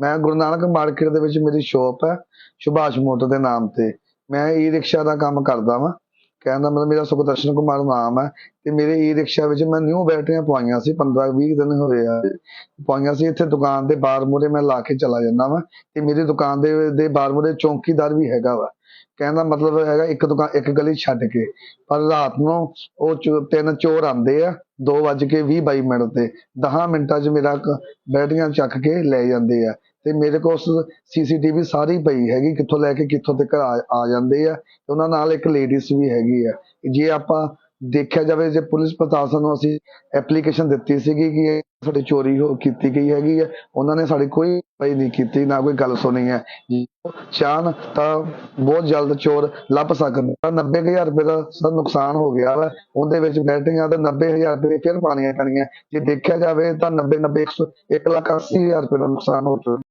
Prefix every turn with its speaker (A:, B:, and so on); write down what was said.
A: ਮੈਂ ਗੁਰੂ ਨਾਨਕ ਮਾਰਕੀਟ ਦੇ ਵਿੱਚ ਮੇਰੀ ਸ਼ਾਪ ਹੈ, ਸੁਭਾਸ਼ ਮੋਟਰ ਦੇ ਨਾਮ ਤੇ। ਮੈਂ ਈ ਰਿਕਸ਼ਾ ਦਾ ਕੰਮ ਕਰਦਾ ਵਾਂ। ਕਹਿਣ ਦਾ ਮਤਲਬ ਮੇਰਾ ਸੁਖਦਰਸ਼ਨ ਕੁਮਾਰ ਨਾਮ ਹੈ ਤੇ ਮੇਰੇ ਈ ਰਿਕਸ਼ਾ ਵਿੱਚ ਮੈਂ ਨਿਊ ਬੈਟਰੀਆਂ ਪਵਾਈਆਂ ਸੀ 15 20 ਦਿਨ ਹੋਏ ਆ। ਪਵਾਈਆਂ ਸੀ ਇੱਥੇ ਦੁਕਾਨ ਦੇ ਬਾਹਰ ਮੂਹਰੇ ਮੈਂ ਲਾ ਕੇ ਚਲਾ ਜਾਂਦਾ ਵਾਂ ਤੇ ਮੇਰੀ ਦੁਕਾਨ ਦੇ ਦੇ ਬਾਹਰ ਮੂਹਰੇ ਚੌਂਕੀਦਾਰ ਵੀ ਹੈਗਾ ਵਾ। ਕਹਿਣ ਦਾ ਮਤਲਬ ਹੈਗਾ ਇੱਕ ਦੁਕਾਨ, ਇੱਕ ਗਲੀ ਛੱਡ ਕੇ। ਪਰ ਰਾਤ ਨੂੰ ਉਹ ਚੋ- ਤਿੰਨ ਚੋਰ ਆਉਂਦੇ ਆ 2 ਵੱਜ ਕੇ 20 22 ਮਿੰਟ ਤੇ 10 ਮਿੰਟਾਂ 'ਚ ਮੇਰਾ ਬੈਟਰੀਆਂ ਚੱਕ ਕੇ ਲੈ ਜਾਂਦੇ ਆ। ਤੇ ਮੇਰੇ ਕੋਲ ਸੀਸੀਟੀਵੀ ਸਾਰੀ ਪਈ ਹੈਗੀ, ਕਿੱਥੋਂ ਲੈ ਕੇ ਕਿੱਥੋਂ ਤੱਕ ਆ ਆ ਜਾਂਦੇ ਆ। ਤੇ ਉਹਨਾਂ ਨਾਲ ਇੱਕ ਲੇਡੀਜ਼ ਵੀ ਹੈਗੀ ਆ। ਜੇ ਆਪਾਂ ਦੇਖਿਆ ਜਾਵੇ, ਜੇ ਪੁਲਿਸ ਪ੍ਰਸ਼ਾਸਨ ਨੂੰ ਅਸੀਂ ਐਪਲੀਕੇਸ਼ਨ ਦਿੱਤੀ ਸੀਗੀ ਕਿ ਸਾਡੀ ਚੋਰੀ ਹੋ ਕੀਤੀ ਗਈ ਹੈਗੀ ਹੈ। ਉਹਨਾਂ ਨੇ ਸਾਡੀ ਕੋਈ ਪਈ ਨਹੀਂ ਕੀਤੀ, ਨਾ ਕੋਈ ਗੱਲ ਸੁਣੀ ਹੈ। ਜੇ ਤਾਂ ਬਹੁਤ ਜਲਦ ਚੋਰ ਲੱਭ ਸਕਣ। ਤਾਂ 90000 ਰੁਪਏ ਦਾ ਸਰ ਨੁਕਸਾਨ ਹੋ ਗਿਆ ਵਾ। ਉਹਦੇ ਵਿੱਚ ਬੈਟਰੀਆਂ ਤੇ 90000 ਰੁਪਏ ਫਿਰ ਪਾਣੀਆਂ ਪੈਣੀਆਂ। ਜੇ ਦੇਖਿਆ ਜਾਵੇ ਤਾਂ 90 90 100 1 ਲੱਖ 80 ਹਜ਼ਾਰ ਰੁਪਏ ਦਾ ਨੁਕਸਾਨ ਹੋ ਚੁੱਕਾ